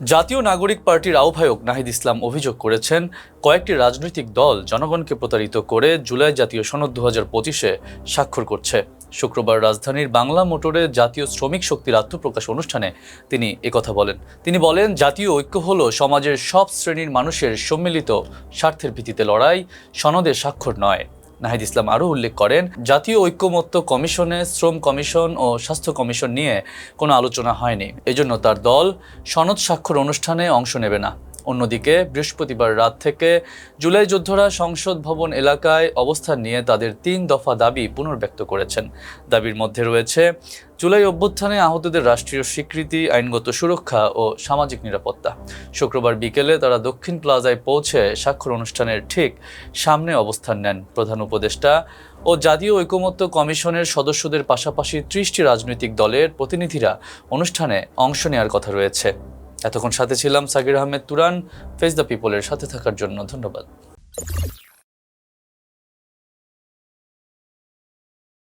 জাতীয় নাগরিক পার্টির আহ্বায়ক নাহিদ ইসলাম অভিযোগ করেছেন, কয়েকটি রাজনৈতিক দল জনগণকে প্রতারিত করে জুলাই জাতীয় সনদ দু হাজার পঁচিশে স্বাক্ষর করছে। শুক্রবার রাজধানীর বাংলা মোটরে জাতীয় শ্রমিক শক্তির আত্মপ্রকাশ অনুষ্ঠানে তিনি একথা বলেন। তিনি বলেন, জাতীয় ঐক্য হল সমাজের সব শ্রেণির মানুষের সম্মিলিত স্বার্থের ভিত্তিতে লড়াই, সনদে স্বাক্ষর নয়। নাহিদ ইসলাম আরও উল্লেখ করেন, জাতীয় ঐক্যমত্য কমিশনে শ্রম কমিশন ও স্বাস্থ্য কমিশন নিয়ে কোনো আলোচনা হয়নি। এজন্য তার দল সনদ স্বাক্ষর অনুষ্ঠানে অংশ নেবে না। অন্যদিকে বৃহস্পতিবার রাত থেকে জুলাই যোদ্ধারা সংসদ ভবন এলাকায় অবস্থান নিয়ে তাদের তিন দফা দাবি পুনর্ব্যক্ত করেছেন। দাবির মধ্যে রয়েছে, জুলাই অভ্যুত্থানে আহতদের রাষ্ট্রীয় স্বীকৃতি, আইনগত সুরক্ষা ও সামাজিক নিরাপত্তা। শুক্রবার বিকেলে তারা দক্ষিণ প্লাজায় পৌঁছে স্বাক্ষর অনুষ্ঠানের ঠিক সামনে অবস্থান নেন। প্রধান উপদেষ্টা ও জাতীয় ঐকমত্য কমিশনের সদস্যদের পাশাপাশি ত্রিশটি রাজনৈতিক দলের প্রতিনিধিরা অনুষ্ঠানে অংশ নেওয়ার কথা রয়েছে। এতক্ষণ সাথে ছিলাম সাকির আহমেদ তুরান ফেস দ্য পিপলের সাথে থাকার জন্য ধন্যবাদ।